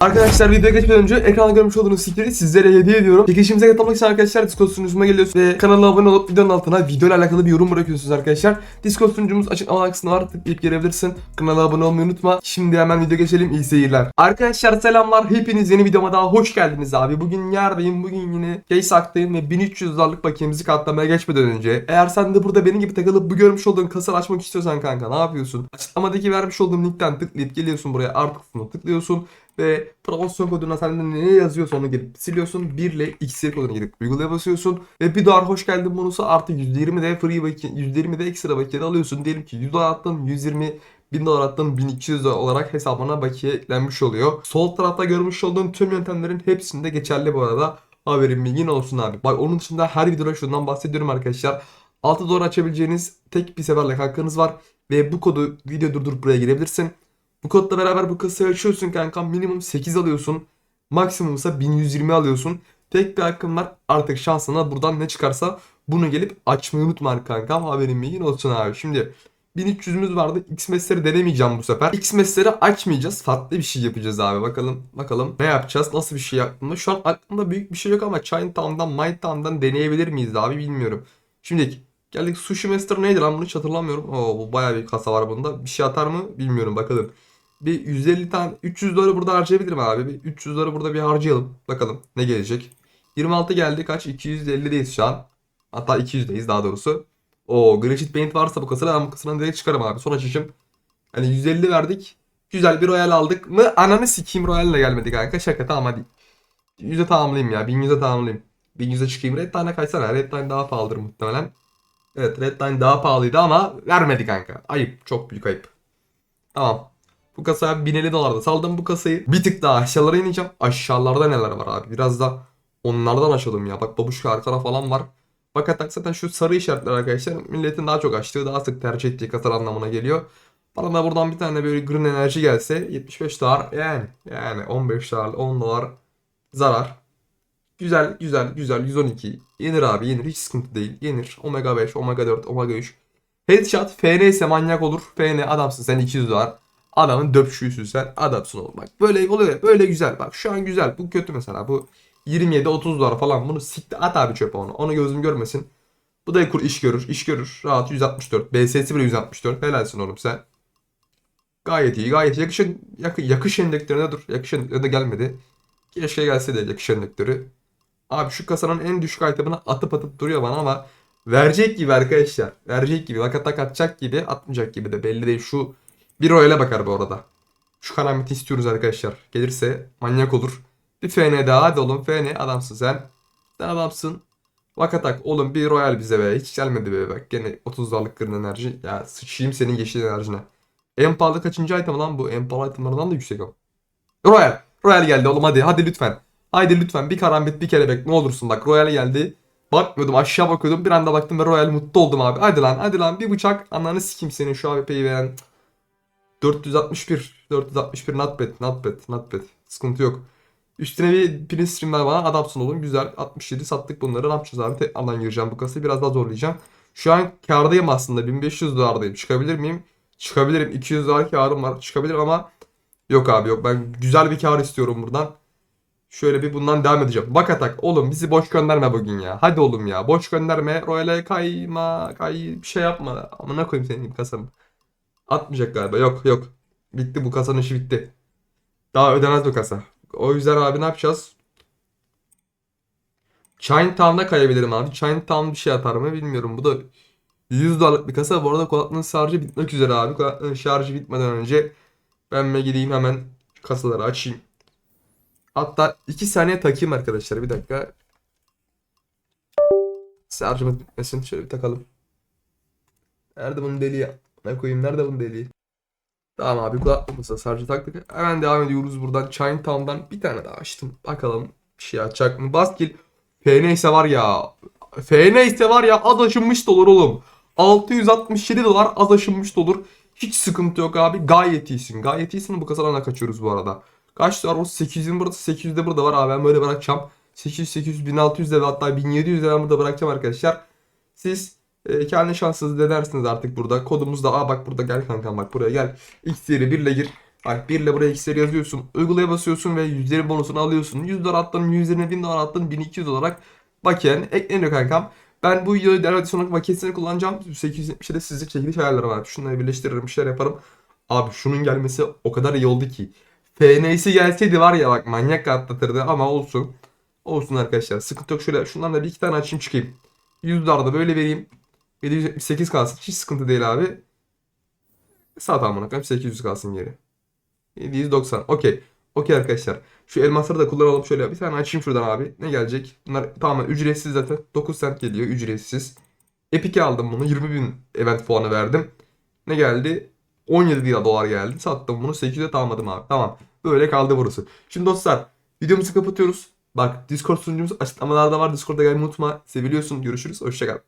Arkadaşlar videoya geçmeden önce ekranda görmüş olduğunuz stickeri sizlere hediye ediyorum. Çekilişimize katılmak için arkadaşlar Discord sunucuma geliyorsunuz ve kanala abone olup videonun altına video ile alakalı bir yorum bırakıyorsunuz arkadaşlar. Discord sunucumuz açıklama kısmında var tıklayıp gelebilirsin. Kanala abone olmayı unutma. Şimdi hemen video geçelim iyi seyirler. Arkadaşlar selamlar hepiniz yeni videoma daha hoş geldiniz abi. Bugün yerdeyim bugün yine Keysaktayım ve 1300 dolarlık bakiyemizi katlamaya geçmeden önce eğer sen de burada benim gibi takılıp bu görmüş olduğun kasayı açmak istiyorsan kanka ne yapıyorsun? Açıklamadaki vermiş olduğum linkten tıklayıp geliyorsun buraya artık tıklıyorsun ve promosyon koduna sen de ne yazıyorsa onu girip siliyorsun. 1 ile iksir kodunu girip uygulaya basıyorsun. Ve bir dolar hoş geldin bonusu artı %20 de free bakiye, %20 de ekstra bakiye alıyorsun. Diyelim ki 100 dolar attın 120 1000 dolar attın 1200 dolar olarak hesabına bakiye oluyor. Sol tarafta görmüş olduğun tüm yöntemlerin hepsinde geçerli bu arada. Haberin bilgin olsun abi. Bak onun dışında her videoda şundan bahsediyorum arkadaşlar. 6 dolar açabileceğiniz tek bir seferlik hakkınız var. Ve bu kodu video durdurup buraya girebilirsin. Bu kodla beraber bu kasayı açıyorsun kanka. Minimum 8 alıyorsun. Maksimum ise 1120 alıyorsun. Tek bir hakkın var. Artık şansına buradan ne çıkarsa bunu gelip açmayı unutma kanka. Haberin bilgin olsun abi. Şimdi 1300'ümüz vardı. X-Messer'i denemeyeceğim bu sefer. X-Messer'i açmayacağız. Farklı bir şey yapacağız abi. Bakalım bakalım ne yapacağız? Nasıl bir şey aklımda? Şu an aklımda büyük bir şey yok ama Chinatown'dan, Mindtown'dan deneyebilir miyiz abi bilmiyorum. Şimdi geldik Sushi Master neydi lan bunu hiç hatırlamıyorum. Oo bu bayağı bir kasa var bunda. Bir şey atar mı bilmiyorum bakalım. Bir 150 tane 300 doları burada harcayabilirim abi. Bir 300 doları burada bir harcayalım. Bakalım ne gelecek. 26 geldi kaç? 250'deyiz şu an. Hatta 200'deyiz daha doğrusu. O Gratitude Paint varsa bu kasada ben bu kasadan direkt çıkarım abi. Son açışım. Hani 150 verdik. Güzel bir Royal aldık mı? Ananı sikeyim Royal de gelmedi kanka. Şaka tamam hadi. 100'e tamamlayayım ya. 1100'e tamamlayayım. 1100'e çıkayım. Red Line'a kaçsana. Red Line daha pahalıdır muhtemelen. Evet Red Line daha pahalıydı ama vermedi kanka. Ayıp. Çok büyük ayıp. Tamam. Bu kasaya 1050 dolarda saldım bu kasayı. Bir tık daha aşağılara ineceğim. Aşağılarda neler var abi? Biraz da onlardan açalım ya. Bak babuşka arkada falan var. Fakat zaten şu sarı işaretler arkadaşlar milletin daha çok açtığı, daha sık tercih ettiği kasar anlamına geliyor. Bana da buradan bir tane böyle green enerji gelse 75 dolar yani yani 15 dolar 10 dolar zarar. Güzel güzel güzel 112 yenir abi yenir hiç sıkıntı değil yenir omega 5 omega 4 omega 3 Headshot FN ise manyak olur FN adamsın sen 200 dolar adamın döpşüğüsün sen adamsın oğlum bak böyle oluyor böyle güzel bak şu an güzel bu kötü mesela bu 27-30 dolar falan bunu sikti at abi çöpe onu. Onu gözüm görmesin. Bu da kur iş görür. iş görür. Rahat 164. BS'si bile 164. Helalsin oğlum sen. Gayet iyi. Gayet iyi. Yakış, yakı, yakış endektörüne dur. Yakış endektörüne gelmedi. Keşke gelse de yakış endektörü. Abi şu kasanın en düşük itemini atıp atıp duruyor bana ama verecek gibi arkadaşlar. Verecek gibi. Vakat tak atacak gibi. Atmayacak gibi de belli değil. Şu bir royale bakar bu arada. Şu karameti istiyoruz arkadaşlar. Gelirse manyak olur. Bir FN daha hadi oğlum FN adamsın sen. Sen adamsın. Vakatak oğlum bir royal bize be. Hiç gelmedi be bak. Gene 30 dolarlık kırın enerji. Ya sıçayım senin yeşil enerjine. En pahalı kaçıncı item lan bu? En pahalı itemlardan da yüksek o. Royal. Royal geldi oğlum hadi. Hadi lütfen. Haydi lütfen bir karambit bir kelebek ne olursun bak Royal geldi. Bakmıyordum aşağı bakıyordum bir anda baktım ve Royal mutlu oldum abi. Hadi lan hadi lan bir bıçak ananı sikeyim senin şu AWP'yi veren. 461 461 not bad not bad not bad. Sıkıntı yok. Üstüne bir print streamler bana adapsın olun. Güzel. 67 sattık bunları. Ne yapacağız abi? Tekrardan gireceğim bu kasayı. Biraz daha zorlayacağım. Şu an kardayım aslında. 1500 dolardayım. Çıkabilir miyim? Çıkabilirim. 200 dolar karım var. Çıkabilirim ama yok abi yok. Ben güzel bir kar istiyorum buradan. Şöyle bir bundan devam edeceğim. Bak atak. Oğlum bizi boş gönderme bugün ya. Hadi oğlum ya. Boş gönderme. Royale kayma. Kay bir şey yapma. Amına koyayım senin kasamı. Atmayacak galiba. Yok yok. Bitti bu kasanın işi bitti. Daha ödemez bu kasa. O yüzden abi ne yapacağız? Chinatown'a kayabilirim abi. Chinatown bir şey atar mı bilmiyorum. Bu da 100 dolarlık bir kasa. Bu arada kulaklığın şarjı bitmek üzere abi. Kulaklığın şarjı bitmeden önce ben bir gideyim hemen kasaları açayım. Hatta 2 saniye takayım arkadaşlar. Bir dakika. Şarjımız bitmesin. Şöyle bir takalım. Nerede bunun deliği? Ne koyayım? Nerede bunun deliği? Tamam abi kulaklığımıza sarjı taktık. Hemen devam ediyoruz buradan. Chinatown'dan bir tane daha açtım. Bakalım bir şey açacak mı? Baskil. FN ise var ya. FN ise var ya az aşınmış dolar oğlum. 667 dolar az aşınmış dolar. Hiç sıkıntı yok abi. Gayet iyisin. Gayet iyisin. Bu kasalarına kaçıyoruz bu arada. Kaç dolar? O 800'in burada 800 de burada var abi. Ben böyle bırakacağım. 800, 800, 1600 de hatta 1700 de ben burada bırakacağım arkadaşlar. Siz e, kendi şansınızı denersiniz artık burada. Kodumuz da aa bak burada gel kankam bak buraya gel. X yeri 1 ile gir. Bak 1 ile buraya x'leri yazıyorsun. Uygulaya basıyorsun ve yüzlerin bonusunu alıyorsun. 100 dolar attın, 100 lirine 1000 dolar attın, 1200 olarak bakiyen ekleniyor kankam. Ben bu videoyu değerli sonraki vakitini kullanacağım. 870'de sizce çekiliş ayarları var. Şunları birleştiririm, bir şeyler yaparım. Abi şunun gelmesi o kadar iyi oldu ki. FN'si gelseydi var ya bak manyak atlatırdı ama olsun. Olsun arkadaşlar. Sıkıntı yok. Şöyle şundan da bir iki tane açayım çıkayım. 100 dolar da böyle vereyim. 778 kalsın. Hiç sıkıntı değil abi. Sağ tamamına koyayım 800 kalsın geri. 790. Okey. Okey arkadaşlar. Şu elmasları da kullanalım. Şöyle bir tane açayım şuradan abi. Ne gelecek? Bunlar tamamen ücretsiz zaten. 9 cent geliyor ücretsiz. Epic'e aldım bunu. 20 bin event puanı verdim. Ne geldi? 17 lira dolar geldi. Sattım bunu 800'e tamamladım abi. Tamam. Böyle kaldı burası. Şimdi dostlar videomuzu kapatıyoruz. Bak Discord sunucumuz açıklamalarda var. Discord'a gelmeyi unutma. Seviliyorsun. Görüşürüz. Hoşçakal.